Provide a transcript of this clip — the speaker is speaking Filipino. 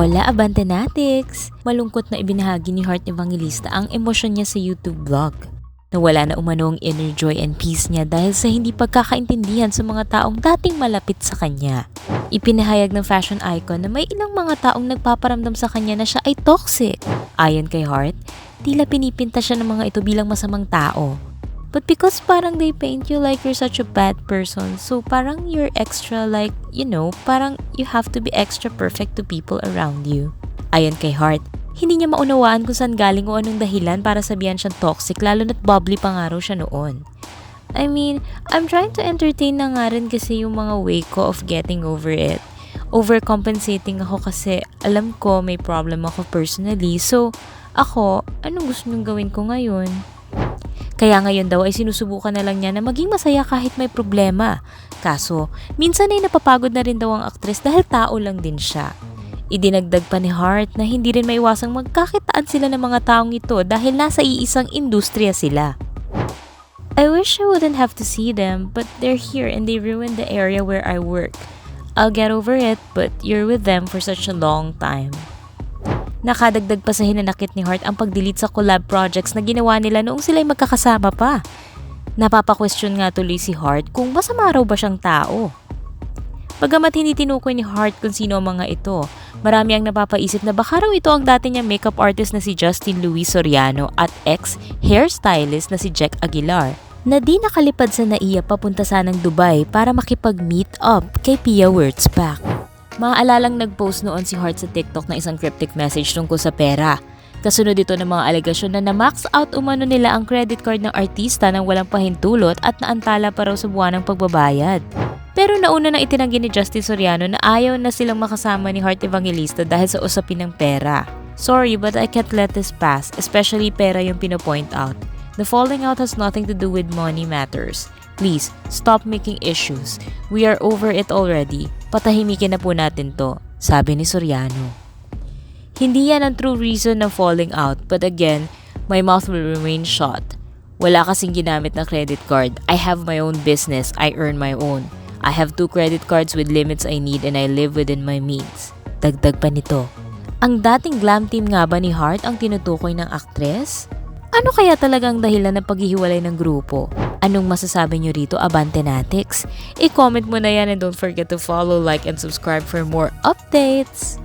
Hola Abantenatics! Malungkot na ibinahagi ni Heart Evangelista ang emosyon niya sa YouTube vlog. Nawala na umano ang inner joy and peace niya dahil sa hindi pagkakaintindihan sa mga taong dating malapit sa kanya. Ipinahayag ng fashion icon na may ilang mga taong nagpaparamdam sa kanya na siya ay toxic. Ayon kay Heart, tila pinipinta siya ng mga ito bilang masamang tao. But because parang they paint you like you're such a bad person, so parang you're extra like, you know, parang you have to be extra perfect to people around you. Ayon kay Heart, hindi niya maunawaan kung saan galing o anong dahilan para sabihan siyang toxic lalo na't bubbly pa nga raw siya noon. I mean, I'm trying to entertain na nga rin kasi yung mga way ko of getting over it. Overcompensating ako kasi alam ko may problem ako personally. So, ako, anong gusto niyong gawin ko ngayon? Kaya ngayon daw ay sinusubukan na lang niya na maging masaya kahit may problema. Kaso, minsan ay napapagod na rin daw ang aktres dahil tao lang din siya. Idinagdag pa ni Hart na hindi rin maiwasang magkakitaan sila ng mga taong ito dahil nasa iisang industriya sila. I wish I wouldn't have to see them, but they're here and they ruined the area where I work. I'll get over it, but you're with them for such a long time. Nakadagdag pa sa hinanakit ni Hart ang pag-delete sa collab projects na ginawa nila noong sila'y magkakasama pa. Napapa-question nga tuloy si Hart kung masama raw ba siyang tao. Bagamat hindi tinukoy ni Hart kung sino ang mga ito, marami ang napapaisip na baka raw ito ang dati niyang makeup artist na si Justin Luis Soriano at ex-hairstylist na si Jack Aguilar na di nakalipad sa naiya papunta sanang Dubai para makipag-meet up kay Pia Wurtzbach. Maaalalang nag-post noon si Hart sa TikTok na isang cryptic message tungkol sa pera. Kasunod ito ng mga alegasyon na na-max out umano nila ang credit card ng artista nang walang pahintulot at naantala pa raw sa buwan ng pagbabayad. Pero nauna nang itinanggi ni Justin Soriano na ayaw na silang makasama ni Heart Evangelista dahil sa usapin ng pera. Sorry but I can't let this pass, especially pera yung pinopoint out. The falling out has nothing to do with money matters. Please, stop making issues. We are over it already. Patahimikin na po natin to, sabi ni Soriano. Hindi yan ang true reason ng falling out, but again, my mouth will remain shut. Wala kasing ginamit na credit card. I have my own business. I earn my own. I have two credit cards with limits I need and I live within my means. Dagdag pa nito. Ang dating glam team nga ba ni Hart ang tinutukoy ng aktres? Ano kaya talagang dahilan ng paghihiwalay ng grupo? Anong masasabi nyo rito, Abantenatics? I-comment mo na yan and don't forget to follow, like, and subscribe for more updates!